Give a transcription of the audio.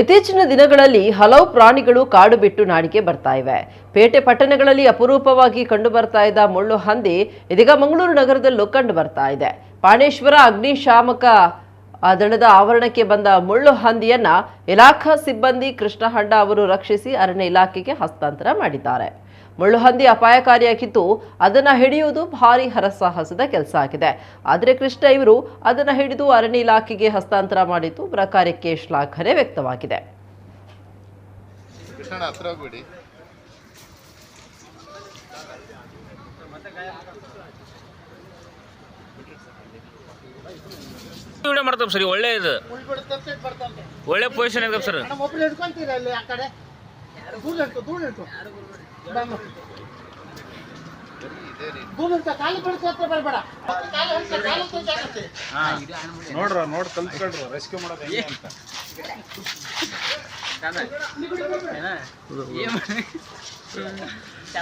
ಇತ್ತೀಚಿನ ದಿನಗಳಲ್ಲಿ ಹಲವು ಪ್ರಾಣಿಗಳು ಕಾಡು ಬಿಟ್ಟು ನಾಡಿಗೆ ಬರ್ತಾ ಇವೆ. ಪೇಟೆ ಪಟ್ಟಣಗಳಲ್ಲಿ ಅಪರೂಪವಾಗಿ ಕಂಡು ಬರ್ತಾ ಇದ್ದ ಮುಳ್ಳು ಹಂದಿ ಇದೀಗ ಮಂಗಳೂರು ನಗರದಲ್ಲೂ ಕಂಡು ಬರ್ತಾ ಇದೆ. ಪಾಣೇಶ್ವರ ಅಗ್ನಿಶಾಮಕ ದಳದ ಆವರಣಕ್ಕೆ ಬಂದ ಮುಳ್ಳು ಹಂದಿಯನ್ನ ಇಲಾಖಾ ಸಿಬ್ಬಂದಿ ಕೃಷ್ಣ ಹಂಡ ಅವರು ರಕ್ಷಿಸಿ ಅರಣ್ಯ ಇಲಾಖೆಗೆ ಹಸ್ತಾಂತರ ಮಾಡಿದ್ದಾರೆ. ಮುಳ್ಳು ಹಂದಿ ಅಪಾಯಕಾರಿಯಾಗಿದ್ದು ಅದನ್ನ ಹಿಡಿಯುವುದು ಭಾರಿ ಹರಸಾಹಸದ ಕೆಲಸ ಆಗಿದೆ. ಆದರೆ ಕೃಷ್ಣ ಇವರು ಅದನ್ನ ಹಿಡಿದು ಅರಣ್ಯ ಇಲಾಖೆಗೆ ಹಸ್ತಾಂತರ ಮಾಡಿದ್ದು ಪ್ರಕಾರಕ್ಕೆ ಶ್ಲಾಘನೆ ವ್ಯಕ್ತವಾಗಿದೆ. ವಿಡಿಯೋ ಮಾಡ್ತಾವ ಸರ್ ಒಳ್ಳೆ ಇದು ಒಳ್ಳೆ ಪೊಸಿಷನ್ ಇದೆ ಸರ್. ನೋಡ್ರ ನೋಡ್ ಕಲ್ತ್ಕೊಳ್ರ ರೆಸ್ಕ್ಯೂ ಮಾಡೋದು ಹೆಂಗೆ ಅಂತ.